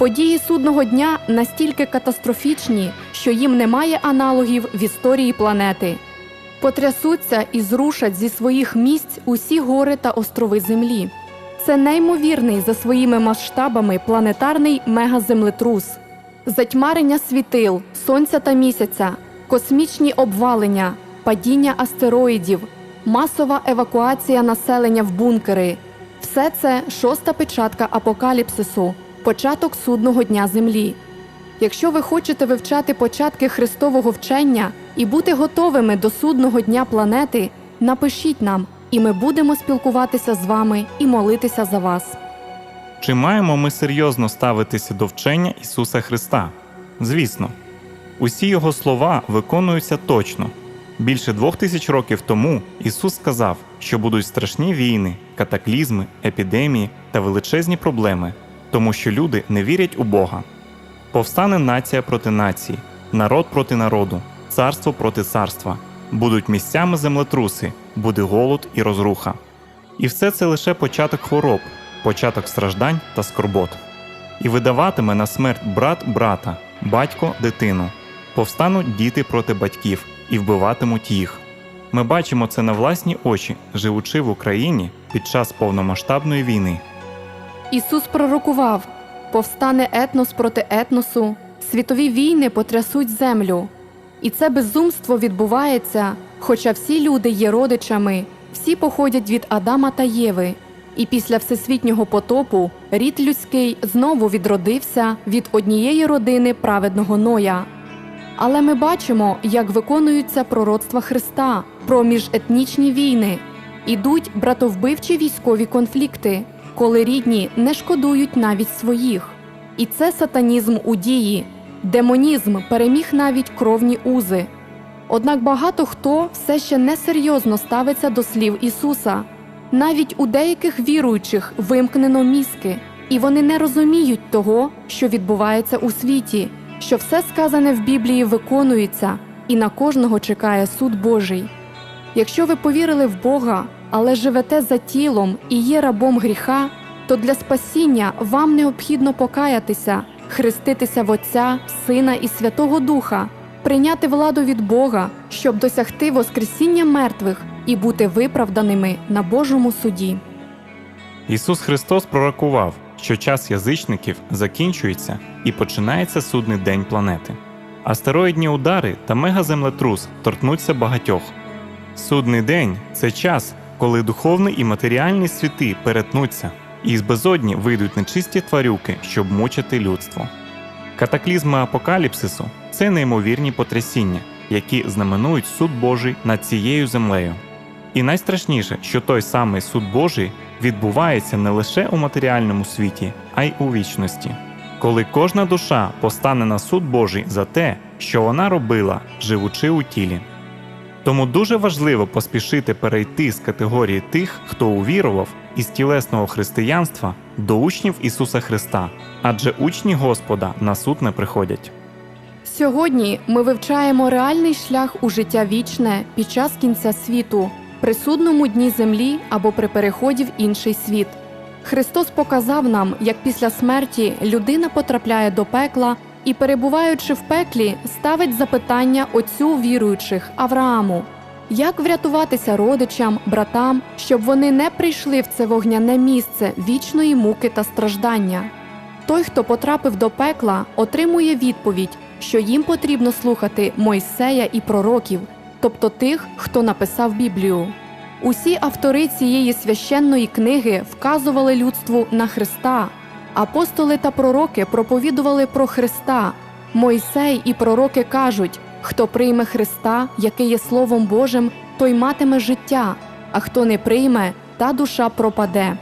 Події судного дня настільки катастрофічні, що їм немає аналогів в історії планети. Потрясуться і зрушать зі своїх місць усі гори та острови Землі. Це неймовірний за своїми масштабами планетарний мегаземлетрус, затьмарення світил, сонця та місяця, космічні обвалення, падіння астероїдів, масова евакуація населення в бункери. Все це шоста печатка апокаліпсису, початок судного дня Землі. Якщо ви хочете вивчати початки Христового вчення і бути готовими до судного дня планети, напишіть нам, і ми будемо спілкуватися з вами і молитися за вас. Чи маємо ми серйозно ставитися до вчення Ісуса Христа? Звісно, усі Його слова виконуються точно. Більше двох тисяч років тому Ісус сказав, що будуть страшні війни, катаклізми, епідемії та величезні проблеми, тому що люди не вірять у Бога. Повстане нація проти нації, народ проти народу, царство проти царства. Будуть місцями землетруси, буде голод і розруха. І все це лише початок хвороб, початок страждань та скорбот. І видаватиме на смерть брат брата, батько дитину. Повстануть діти проти батьків і вбиватимуть їх. Ми бачимо це на власні очі, живучи в Україні під час повномасштабної війни. Ісус пророкував: повстане етнос проти етносу, світові війни потрясуть землю. І це безумство відбувається, хоча всі люди є родичами, всі походять від Адама та Єви. І після всесвітнього потопу рід людський знову відродився від однієї родини праведного Ноя. Але ми бачимо, як виконуються пророцтва Христа про міжетнічні війни. Ідуть братовбивчі військові конфлікти, коли рідні не шкодують навіть своїх. І це сатанізм у дії, демонізм переміг навіть кровні узи. Однак багато хто все ще несерйозно ставиться до слів Ісуса. Навіть у деяких віруючих вимкнено мізки, і вони не розуміють того, що відбувається у світі, що все сказане в Біблії виконується, і на кожного чекає суд Божий. Якщо ви повірили в Бога, але живете за тілом і є рабом гріха, то для спасіння вам необхідно покаятися, хреститися в Отця, Сина і Святого Духа, прийняти владу від Бога, щоб досягти Воскресіння мертвих і бути виправданими на Божому суді. Ісус Христос пророкував, що час язичників закінчується і починається судний день планети. Астероїдні удари та мегаземлетрус торкнуться багатьох. Судний день це час, коли духовний і матеріальний світи перетнуться, і з безодні вийдуть нечисті тварюки, щоб мучити людство. Катаклізми апокаліпсису це неймовірні потрясіння, які знаменують суд Божий над цією землею. І найстрашніше, що той самий суд Божий відбувається не лише у матеріальному світі, а й у вічності, коли кожна душа постане на суд Божий за те, що вона робила, живучи у тілі. Тому дуже важливо поспішити перейти з категорії тих, хто увірував із тілесного християнства до учнів Ісуса Христа, адже учні Господа на суд не приходять. Сьогодні ми вивчаємо реальний шлях у життя вічне під час кінця світу, при судному дні землі або при переході в інший світ. Христос показав нам, як після смерті людина потрапляє до пекла і, перебуваючи в пеклі, ставить запитання отцю віруючих Аврааму. Як врятуватися родичам, братам, щоб вони не прийшли в це вогняне місце вічної муки та страждання? Той, хто потрапив до пекла, отримує відповідь, що їм потрібно слухати Мойсея і пророків, тобто тих, хто написав Біблію. Усі автори цієї священної книги вказували людству на Христа. Апостоли та пророки проповідували про Христа. Мойсей і пророки кажуть: хто прийме Христа, який є Словом Божим, той матиме життя, а хто не прийме, та душа пропаде.